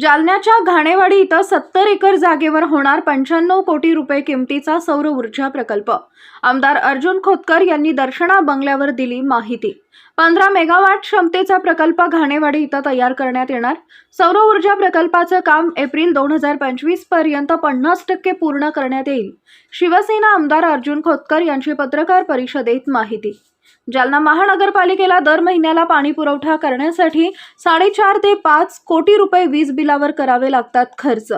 जालन्याच्या घाणेवाडी इथं सत्तर एकर जागेवर होणार पंच्याण्णव कोटी रुपये किमतीचा सौर ऊर्जा प्रकल्प. आमदार अर्जुन खोतकर यांनी दर्शना बंगल्यावर दिली माहिती. पंधरा मेगावॅट क्षमतेचा प्रकल्प घाणेवाडी इथं तयार करण्यात येणार. सौर ऊर्जा प्रकल्पाचं काम एप्रिल दोन हजार पंचवीसपर्यंत पन्नास टक्के पूर्ण करण्यात येईल. शिवसेना आमदार अर्जुन खोतकर यांची पत्रकार परिषदेत माहिती. जालना महानगरपालिकेला दर महिन्याला पाणी पुरवठा करण्यासाठी साडेचार ते पाच कोटी रुपये वीज बिलावर करावे लागतात खर्च.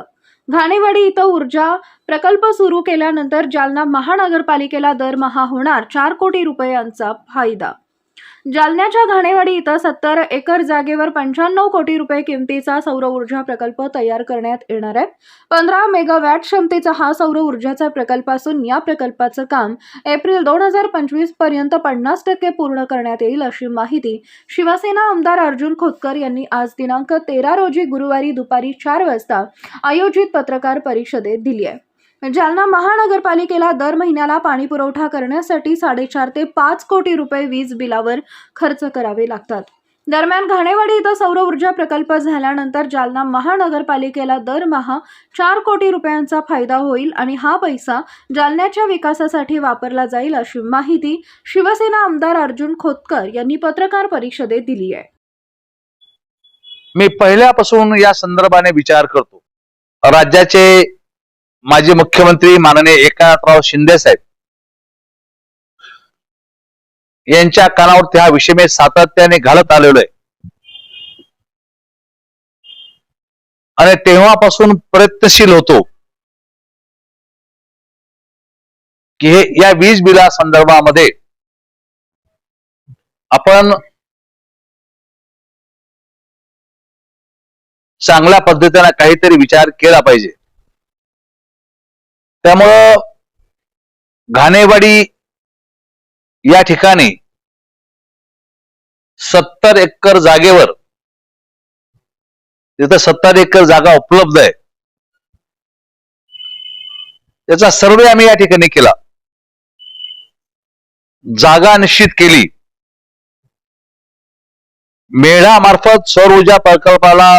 घाणेवाडी इथं ऊर्जा प्रकल्प सुरू केल्यानंतर जालना महानगरपालिकेला दरमहा होणार चार कोटी रुपयांचा फायदा. जालन्याच्या घाणेवाडी इथं सत्तर एकर जागेवर पंच्याण्णव कोटी रुपये किमतीचा सौर ऊर्जा प्रकल्प तयार करण्यात येणार आहे. पंधरा मेगावॅट क्षमतेचा हा सौर ऊर्जाचा प्रकल्प असून या प्रकल्पाचं काम एप्रिल दोन हजार पंचवीसपर्यंत पन्नास टक्के पूर्ण करण्यात येईल अशी माहिती शिवसेना आमदार अर्जुन खोतकर यांनी आज दिनांक तेरा रोजी गुरुवारी दुपारी चार वाजता आयोजित पत्रकार परिषदेत दिली आहे. जालना महानगरपालिकेला दर महिन्याला पाणी पुरवठा करण्यासाठी साडेचार ते पाच कोटी रुपये वीज बिलावर खर्च करावे लागतात. दरम्यान घाणेवाडी इथं सौर ऊर्जा प्रकल्प झाल्यानंतर जालना महानगरपालिकेला दरमहा चार कोटी रुपयांचा फायदा होईल आणि हा पैसा जालन्याच्या विकासासाठी वापरला जाईल अशी माहिती शिवसेना आमदार अर्जुन खोतकर यांनी पत्रकार परिषदेत दिली आहे. मी पहिल्यापासून या संदर्भाने विचार करतो. राज्याचे माजी मुख्यमंत्री माननीय एकनाथराव शिंदे साहेब. यांच्या कानावरती हा विषय मी सातत्याने घालत आलेलो आहे. आणि तेव्हापासून प्रयत्नशील होतो. की हे या वीज बिला संदर्भामध्ये आपण चांगल्या पद्धतीने काहीतरी विचार केला पाहिजे. त्यामुळं घाणेवाडी या ठिकाणी सत्तर एकर जागेवर तिथं सत्तर एकर जागा उपलब्ध आहे त्याचा सर्वे आम्ही या ठिकाणी केला. जागा निश्चित केली. मेळामार्फत सौर ऊर्जा प्रकल्पाला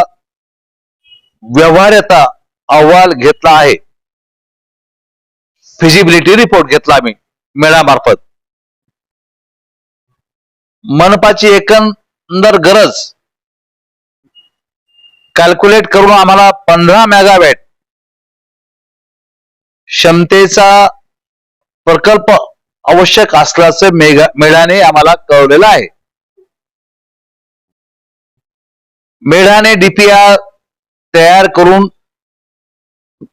व्यवहार्यता अहवाल घेतला आहे. फिजिबिलिटी रिपोर्ट घेतला आम्ही मेळामार्फत. मनपाची एकंदर गरज कॅल्क्युलेट करून आम्हाला पंधरा मेगावॅट क्षमतेचा प्रकल्प आवश्यक असल्याचं मेगा मेढाने आम्हाला कळवलेलं आहे. मेढाने डीपीआर तयार करून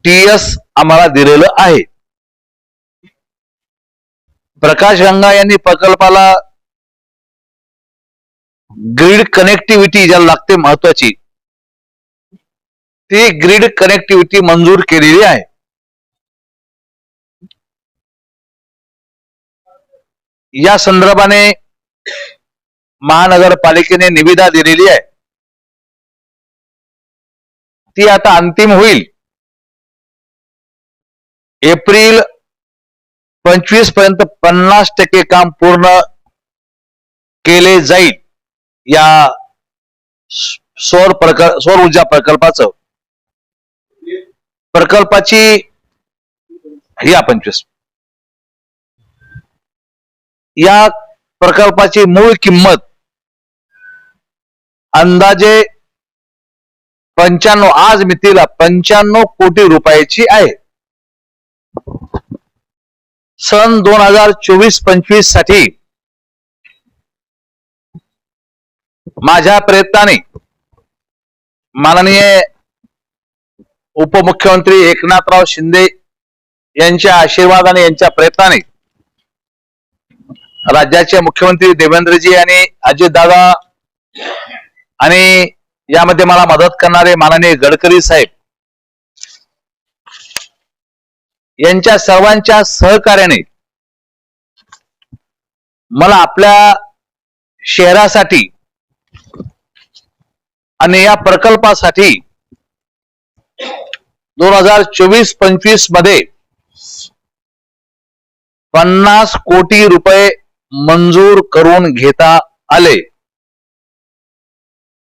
टीएस आम्हाला दिलेलं आहे. प्रकाश गंगा यांनी प्रकल्पाला ग्रीड कनेक्टिव्हिटी ज्याला लागते महत्वाची ती ग्रीड कनेक्टिव्हिटी मंजूर केलेली आहे. या संदर्भाने महानगरपालिकेने निविदा दिलेली आहे. ती आता अंतिम होईल. एप्रिल पंचवीसपर्यंत पन्नास टक्के काम पूर्ण केले जाईल या सौर प्रकल्प सौर ऊर्जा प्रकल्पाचं. प्रकल्पाची या पंचवीस. या प्रकल्पाची मूळ किंमत अंदाजे पंच्याण्णव आज मितीला पंच्याण्णव कोटी रुपयाची आहे. सन दोन हजार चोवीस पंचवीससाठी माझ्या प्रयत्नाने माननीय उपमुख्यमंत्री एकनाथराव शिंदे यांच्या आशीर्वादाने यांच्या प्रयत्नाने राज्याचे मुख्यमंत्री देवेंद्रजी आणि अजितदादा आणि यामध्ये मला मदत करणारे माननीय गडकरी साहेब यांच्या सर्वांच्या सहकार्याने मला आपल्या शहरासाठी आणि या प्रकल्पासाठी दोन हजार चोवीस पंचवीसमध्ये पन्नास कोटी रुपये मंजूर करून घेता आले.